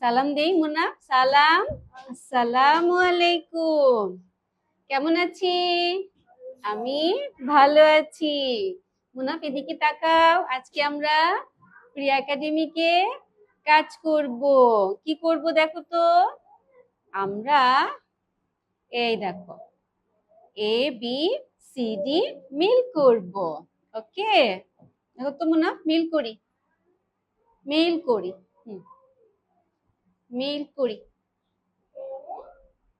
সালাম দেই মুনা সালাম। আসসালামু আলাইকুম। কেমন আছি? আমি ভালো আছি। মুনাফ এদিকে তাকাও। আজকে আমরা প্রিয়া একাডেমিকে কাজ করব। কি করব দেখো তো? আমরা এই দেখো এ বি সি ডি মিল করব। ওকে দেখো তো মুনা মিল করি। মিল করি। হুম। মিল করি।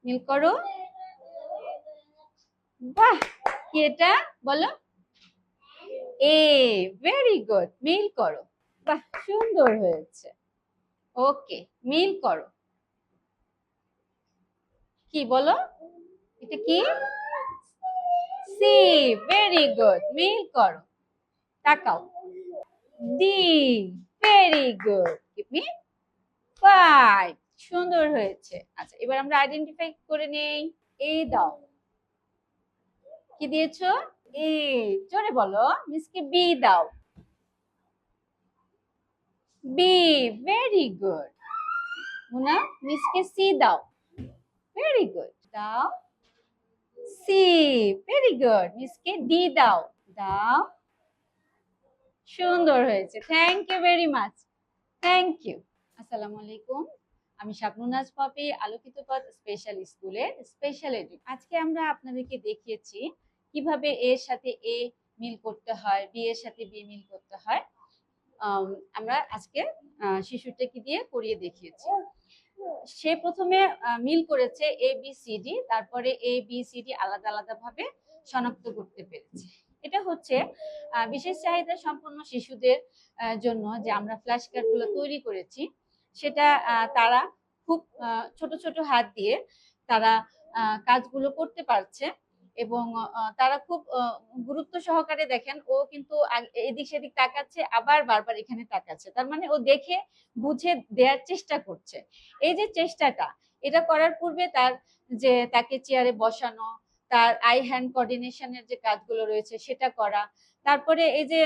মিল করো। বাহ! কি এটা? বলো। এ ভেরি গুড মিল করো। বাহ, সুন্দর হয়েছে। ওকে, মিল করো। কি বলো? এটা কি? সি ভেরি গুড মিল করো। তাকাও। D very good give me হয়েছে। আচ্ছা এবার আমরা আইডেন্টিফাই করে নেই। এ দাও। কি দিয়েছ? এ, জোরে বলো। মিসকে বি দাও। বি ভেরি গুড মুনা মিসকে সি দাও। ভেরি গুড দাও। সি ভেরি গুড মিসকে ডি দাও। দাও। সুন্দর হয়েছে। Thank you very much thank you আসসালামু আলাইকুম। আমি শাবনুনাজ পাপি আলোকিত পথ স্পেশাল স্কুলের স্পেশাল এডু আজকে আমরা আপনাদেরকে দেখিয়েছি কীভাবে এর সাথে এ মিল করতে হয়, বি এর সাথে বি মিল করতে হয়। আমরা আজকে শিশুটাকে দিয়ে করিয়ে দেখিয়েছি। সে প্রথমে মিল করেছে এ, বি, সি, ডি, তারপরে এ, বি, সি, ডি আলাদা আলাদা ভাবে শনাক্ত করতে পেরেছে। এটা হচ্ছে বিশেষ চাহিদা সম্পন্ন শিশুদের জন্য যে আমরা ফ্ল্যাশ কার্ডগুলো তৈরি করেছি সেটা তারা খুব ছোট ছোট হাত দিয়ে তারা কাজগুলো করতে পারছে এবং তারা খুব গুরুত্ব সহকারে দেখেন, ও কিন্তু এদিক সেদিক তাকাচ্ছে, আবার বারবার এখানে তাকাচ্ছে। তার মানে ও দেখে, বুঝে দেওয়ার চেষ্টা করছে। এই যে চেষ্টাটা, এটা করার পূর্বে তার যে, তাকে চেয়ারে বসানো তার আই হ্যান্ড কোঅর্ডিনেশনের যে কাজগুলো রয়েছে সেটা করা। তারপরে এই যে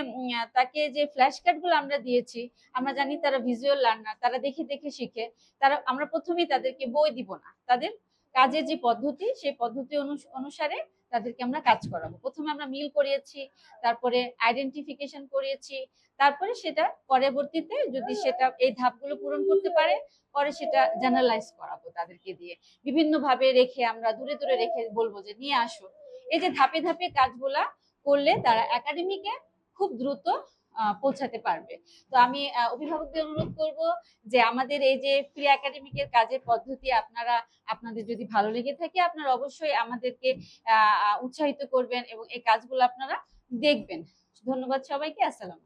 তাকে যে ফ্ল্যাশ কার্ডগুলো আমরা দিয়েছি, আমরা জানি তারা ভিজুয়াল লার্নার তারা দেখে দেখে শিখে, তারা, আমরা প্রথমেই তাদেরকে বই দিব না। তাদের কাজের যে পদ্ধতি, সেই পদ্ধতি অনুসারে তাদেরকে আমরা কাজ করাবো। প্রথমে আমরা মিল করিয়েছি, তারপরে আইডেন্টিফিকেশন করিয়েছি, তারপরে সেটা পরবর্তীতে যদি সেটা এই ধাপগুলো পূরণ করতে পারে, পরে সেটা জার্নালাইজ করাবো তাদেরকে দিয়ে। বিভিন্ন ভাবে রেখে আমরা দূরে দূরে রেখে বলব যে, নিয়ে আসো। এই যে ধাপে ধাপে কাজগুলা করলে তারা একাডেমিকে খুব দ্রুত পৌঁছাতে পারবে। তো আমি অভিভাবকদের অনুরোধ করব যে আমাদের এই যে প্রি একাডেমিকের কাজের পদ্ধতি আপনারা, আপনাদের যদি ভালো লেগে থাকে, আপনারা অবশ্যই আমাদেরকে উৎসাহিত করবেন এবং এই কাজগুলো আপনারা দেখবেন। ধন্যবাদ সবাইকে, আসসালাম